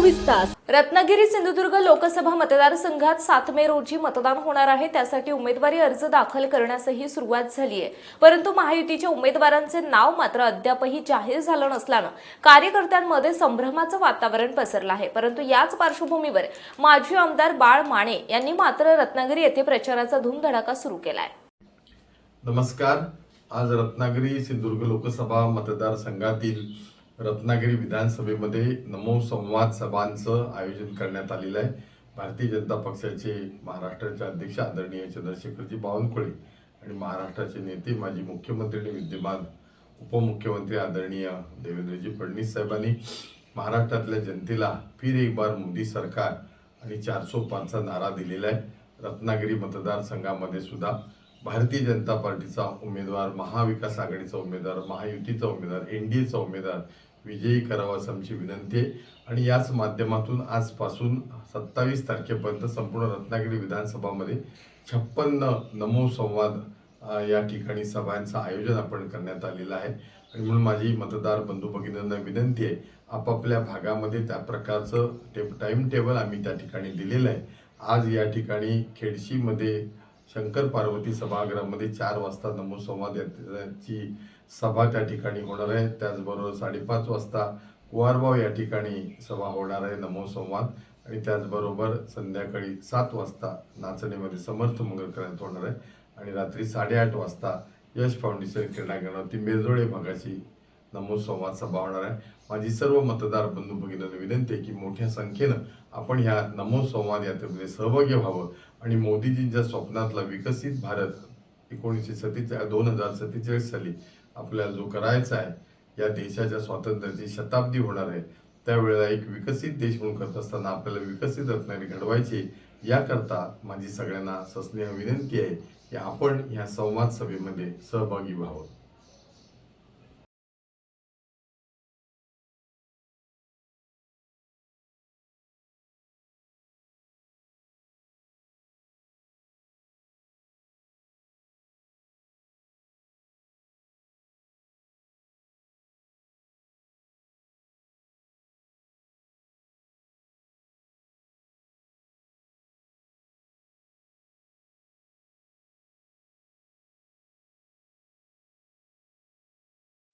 विकास रत्नागिरी सिंधुदुर्ग लोकसभा मतदारसंघात सात मे रोजी मतदान होणार आहे. त्यासाठी उमेदवारी अर्ज दाखल करण्यासही सुरुवात झाली आहे. परंतु महायुतीच्या उमेदवारांचे नाव मात्र अद्यापही जाहीर झालं नसल्यानं कार्यकर्त्यांमध्ये संभ्रमाचं वातावरण पसरलं आहे. परंतु याच पार्श्वभूमीवर माजी आमदार बाळ माने यांनी मात्र रत्नागिरी येथे प्रचाराचा धूमधडाका सुरू केलाय. नमस्कार. आज रत्नागिरी सिंधुदुर्ग लोकसभा मतदारसंघातील रत्नागिरी विधानसभेमध्ये नमो संवाद सभांचं आयोजन करण्यात आलेलं आहे. भारतीय जनता पक्षाचे महाराष्ट्राचे अध्यक्ष आदरणीय चंद्रशेखरजी बावनकुळे आणि महाराष्ट्राचे नेते माजी मुख्यमंत्री आणि विद्यमान उपमुख्यमंत्री आदरणीय देवेंद्रजी फडणवीस साहेबांनी महाराष्ट्रातल्या जनतेला फिर एक बार मोदी सरकार आणि चारसो पाचचा नारा दिलेला आहे. रत्नागिरी मतदारसंघामध्ये सुद्धा भारतीय जनता पार्टीचा उमेदवार महाविकास आघाडीचा उमेदवार महायुतीचा उमेदवार एन डी एचा उमेदवार विजयी करावा असं आमची विनंती आहे. आणि याच माध्यमातून आजपासून सत्तावीस तारखेपर्यंत संपूर्ण रत्नागिरी विधानसभामध्ये छप्पन्न नमो संवाद या ठिकाणी सभांचं आयोजन आपण करण्यात आलेलं आहे. आणि म्हणून माझी मतदार बंधू भगिनींना विनंती आहे आपापल्या भागामध्ये त्या प्रकारचं टे टाईम टेबल आम्ही त्या ठिकाणी दिलेलं आहे. आज या ठिकाणी खेडशीमध्ये शंकर पार्वती सभागृहामध्ये चार वाजता नमो संवाद याची सभा त्या ठिकाणी होणार आहे. त्याचबरोबर साडेपाच वाजता कुवारबाव या ठिकाणी सभा होणार आहे नमो संवाद. आणि त्याचबरोबर संध्याकाळी सात वाजता नाचणीमध्ये समर्थ मंगल करण्यात होणार आहे. आणि रात्री साडेआठ वाजता यश फाउंडेशन क्रीडांगणावरती मेरजोळे भागाची नमो संवाद सभा होणार आहे. माझी सर्व मतदार बंधू भगिनींना विनंती आहे की मोठ्या संख्येनं आपण ह्या नमो संवाद यात्रेमध्ये सहभागी व्हावं. आणि मोदीजींच्या स्वप्नातला विकसित भारत एकोणीसशे सत्तेचाळीस दोन हजार सत्तेचाळीस साली आपल्याला जो करायचा आहे या देशाच्या स्वातंत्र्याची शताब्दी होणार आहे. त्यावेळेला एक विकसित देश म्हणून करत असताना आपल्याला विकसित रत्नागिरी घडवायची याकरता माझी सगळ्यांना सस्नेह विनंती आहे की आपण ह्या संवाद सभेमध्ये सहभागी व्हावं.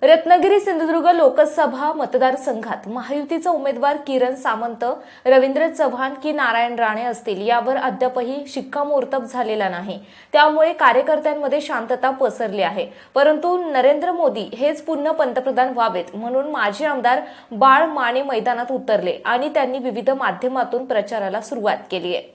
रत्नागिरी सिंधुदुर्ग लोकसभा मतदारसंघात महायुतीचा उमेदवार किरण सामंत रवींद्र चव्हाण की नारायण राणे असतील यावर अद्यापही शिक्कामोर्तब झालेला नाही. त्यामुळे कार्यकर्त्यांमध्ये शांतता पसरली आहे. परंतु नरेंद्र मोदी हेच पुन्हा पंतप्रधान व्हावेत म्हणून माजी आमदार बाळ माने मैदानात उतरले आणि त्यांनी विविध माध्यमातून प्रचाराला सुरुवात केली आहे.